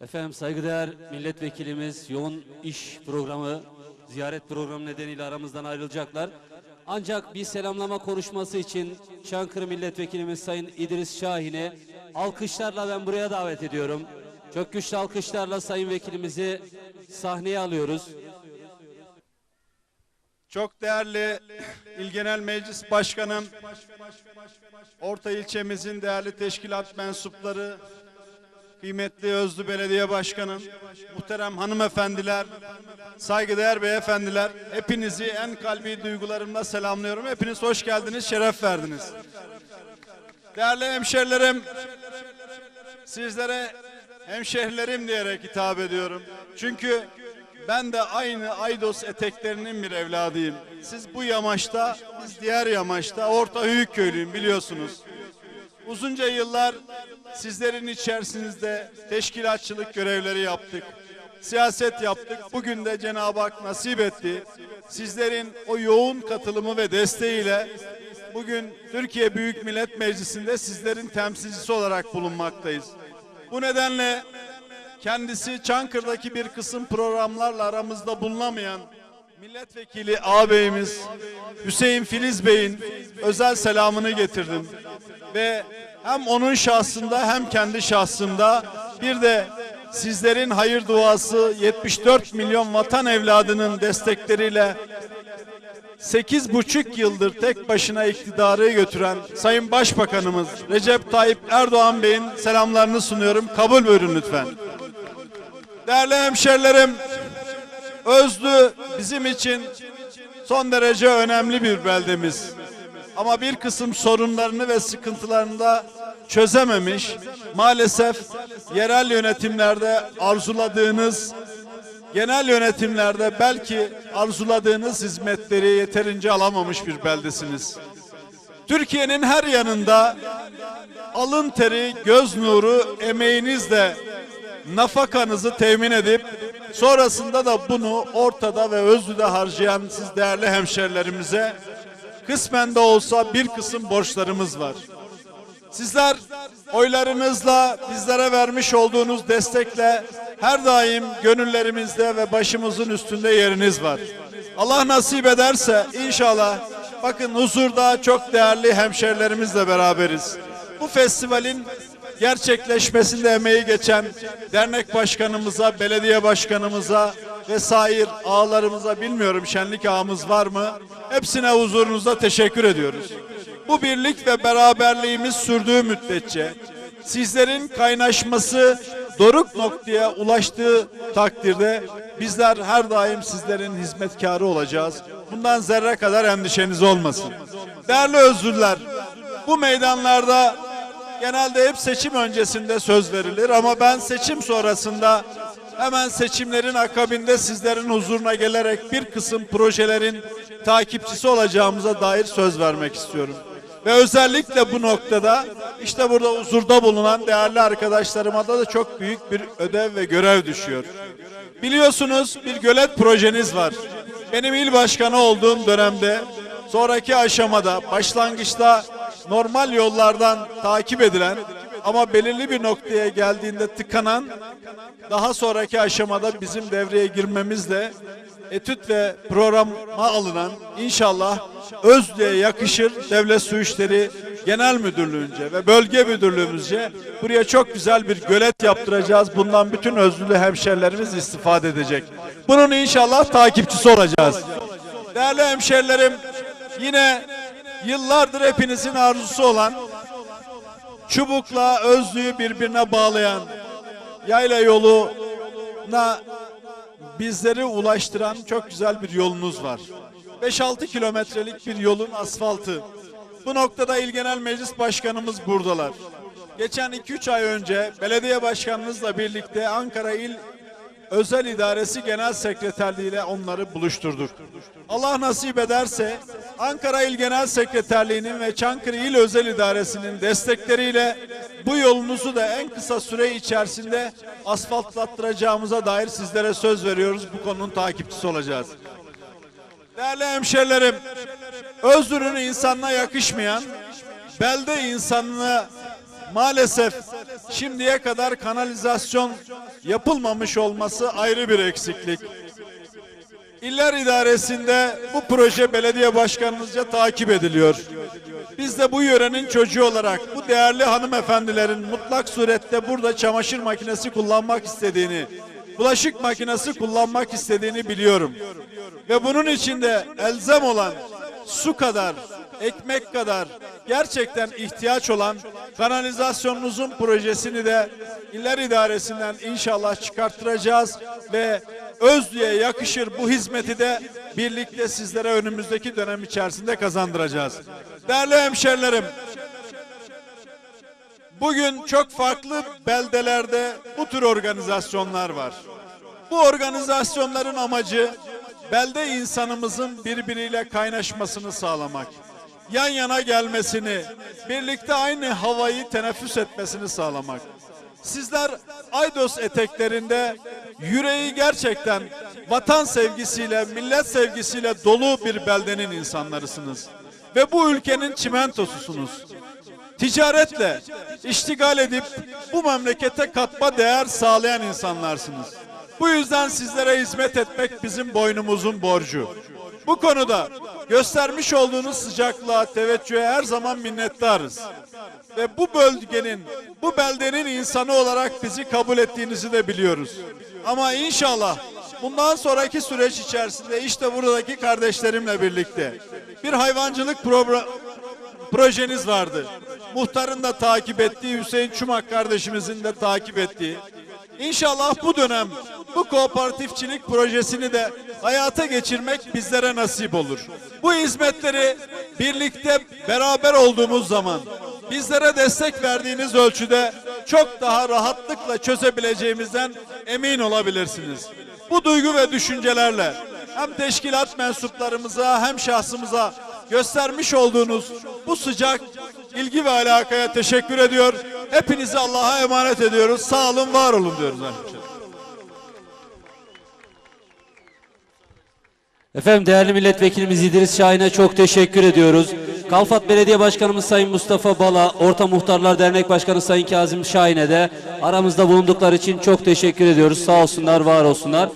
Efendim saygıdeğer milletvekilimiz yoğun iş programı, ziyaret programı nedeniyle aramızdan ayrılacaklar. Ancak bir selamlama konuşması için Çankırı milletvekilimiz Sayın İdris Şahin'i alkışlarla ben buraya davet ediyorum. Çok güçlü alkışlarla sayın vekilimizi sahneye alıyoruz. Çok değerli İl Genel Meclis Başkanım, Orta ilçemizin değerli teşkilat mensupları, kıymetli Özlü Belediye Başkanım, muhterem hanımefendiler, saygıdeğer beyefendiler, hepinizi en kalbi duygularımla selamlıyorum. Hepiniz hoş geldiniz, şeref verdiniz. Değerli hemşerilerim, sizlere hemşehrilerim diyerek hitap ediyorum. Çünkü ben de aynı Aydos eteklerinin bir evladıyım. Siz bu yamaçta, biz diğer yamaçta Orta Höyük köylüyüm biliyorsunuz. Uzunca yıllar sizlerin içerisinde teşkilatçılık görevleri yaptık. Siyaset yaptık. Bugün de Cenab-ı Hak nasip etti. Sizlerin o yoğun katılımı ve desteğiyle bugün Türkiye Büyük Millet Meclisi'nde sizlerin temsilcisi olarak bulunmaktayız. Bu nedenle kendisi Çankırı'daki bir kısım programlarla aramızda bulunamayan milletvekili ağabeyimiz Hüseyin Filiz Bey'in özel selamını getirdim. Ve hem onun şahsında hem kendi şahsımda bir de sizlerin hayır duası 74 milyon vatan evladının destekleriyle 8,5 yıldır tek başına iktidarı götüren Sayın Başbakanımız Recep Tayyip Erdoğan Bey'in selamlarını sunuyorum. Kabul buyurun lütfen. Değerli hemşerilerim, Özlü bizim için son derece önemli bir beldemiz. Ama bir kısım sorunlarını ve sıkıntılarını da çözememiş. Maalesef yerel yönetimlerde arzuladığınız genel yönetimlerde belki arzuladığınız hizmetleri yeterince alamamış bir beldesiniz. Türkiye'nin her yanında alın teri, göz nuru, emeğinizle nafakanızı temin edip sonrasında da bunu ortada ve özlüde harcayan siz değerli hemşerilerimize kısmen de olsa bir kısım borçlarımız var. Sizler oylarınızla bizlere vermiş olduğunuz destekle her daim gönüllerimizde ve başımızın üstünde yeriniz var. Allah nasip ederse inşallah bakın huzurda çok değerli hemşerilerimizle beraberiz. Bu festivalin gerçekleşmesinde emeği geçen dernek başkanımıza, belediye başkanımıza ve sair ağalarımıza bilmiyorum şenlik ağımız var mı? Hepsine huzurunuzda teşekkür ediyoruz. Bu birlik ve beraberliğimiz sürdüğü müddetçe sizlerin kaynaşması doruk noktaya ulaştığı takdirde bizler her daim sizlerin hizmetkarı olacağız. Bundan zerre kadar endişeniz olmasın. Değerli özürler, bu meydanlarda genelde hep seçim öncesinde söz verilir ama ben seçim sonrasında hemen seçimlerin akabinde sizlerin huzuruna gelerek bir kısım projelerin takipçisi olacağımıza dair söz vermek istiyorum. Ve özellikle bu noktada işte burada huzurda bulunan değerli arkadaşlarıma da, da çok büyük bir ödev ve görev düşüyor. Biliyorsunuz bir gölet projeniz var. Benim il başkanı olduğum dönemde sonraki aşamada başlangıçta normal yollardan takip edilen ama belirli bir noktaya geldiğinde tıkanan daha sonraki aşamada bizim devreye girmemizle etüt ve programa alınan inşallah Özlü'ye yakışır Devlet Su İşleri Genel Müdürlüğünce ve Bölge Müdürlüğümüzce buraya çok güzel bir gölet yaptıracağız. Bundan bütün Özlülü hemşerilerimiz istifade edecek. Bunun inşallah takipçisi olacağız. Değerli hemşerilerim yine yıllardır hepinizin arzusu olan Çubuk'la Özlü'yü birbirine bağlayan yayla yoluna bizleri ulaştıran çok güzel bir yolunuz var. 5-6 kilometrelik bir yolun asfaltı. Bu noktada İl Genel Meclis Başkanımız buradalar. Geçen 2-3 ay önce belediye başkanınızla birlikte Ankara İl Özel İdaresi Genel Sekreterliği ile onları buluşturduk. Allah nasip ederse Ankara İl Genel Sekreterliği'nin ve Çankırı İl Özel İdaresi'nin destekleriyle bu yolunuzu da en kısa süre içerisinde asfaltlattıracağımıza dair sizlere söz veriyoruz. Bu konunun takipçisi olacağız. Değerli hemşerilerim, Özgür'ün insanına yakışmayan, belde insanına maalesef şimdiye kadar kanalizasyon yapılmamış olması ayrı bir eksiklik. İller İdaresi'nde bu proje belediye başkanımızca takip ediliyor. Biz de bu yörenin çocuğu olarak bu değerli hanımefendilerin mutlak surette burada çamaşır makinesi kullanmak istediğini, bulaşık makinesi kullanmak istediğini biliyorum. Ve bunun içinde elzem olan su kadar, ekmek kadar gerçekten ihtiyaç olan kanalizasyonunuzun projesini de İller İdaresi'nden inşallah çıkarttıracağız ve Özlü'ye yakışır bu hizmeti de birlikte sizlere önümüzdeki dönem içerisinde kazandıracağız. Değerli hemşerilerim, bugün çok farklı beldelerde bu tür organizasyonlar var. Bu organizasyonların amacı belde insanımızın birbiriyle kaynaşmasını sağlamak. Yan yana gelmesini, birlikte aynı havayı teneffüs etmesini sağlamak. Sizler Aydos eteklerinde yüreği gerçekten vatan sevgisiyle, millet sevgisiyle dolu bir beldenin insanlarısınız. Ve bu ülkenin çimentosusunuz ticaretle iştigal edip bu memlekete katma değer sağlayan insanlarsınız. Bu yüzden sizlere hizmet etmek bizim boynumuzun borcu. Bu konuda göstermiş olduğunuz sıcaklığa, teveccühe her zaman minnettarız. Ve bu bölgenin, bu beldenin insanı olarak bizi kabul ettiğinizi de biliyoruz. Ama inşallah bundan sonraki süreç içerisinde işte buradaki kardeşlerimle birlikte bir hayvancılık projeniz vardı. Muhtarın da takip ettiği, Hüseyin Çumak kardeşimizin de takip ettiği. İnşallah bu dönem bu kooperatifçilik projesini de hayata geçirmek bizlere nasip olur. Bu hizmetleri birlikte beraber olduğumuz zaman bizlere destek verdiğiniz ölçüde çok daha rahatlıkla çözebileceğimizden emin olabilirsiniz. Bu duygu ve düşüncelerle hem teşkilat mensuplarımıza hem şahsımıza göstermiş olduğunuz bu sıcak ilgi ve alakaya teşekkür ediyor. Hepinizi Allah'a emanet ediyoruz. Sağ olun, var olun diyoruz. arkadaşlar. Efendim değerli milletvekilimiz İdris Şahin'e çok teşekkür ediyoruz. Kalfat Belediye Başkanımız Sayın Mustafa Bala, Orta Muhtarlar Dernek Başkanı Sayın Kazım Şahin'e de aramızda bulundukları için çok teşekkür ediyoruz. Sağ olsunlar, var olsunlar.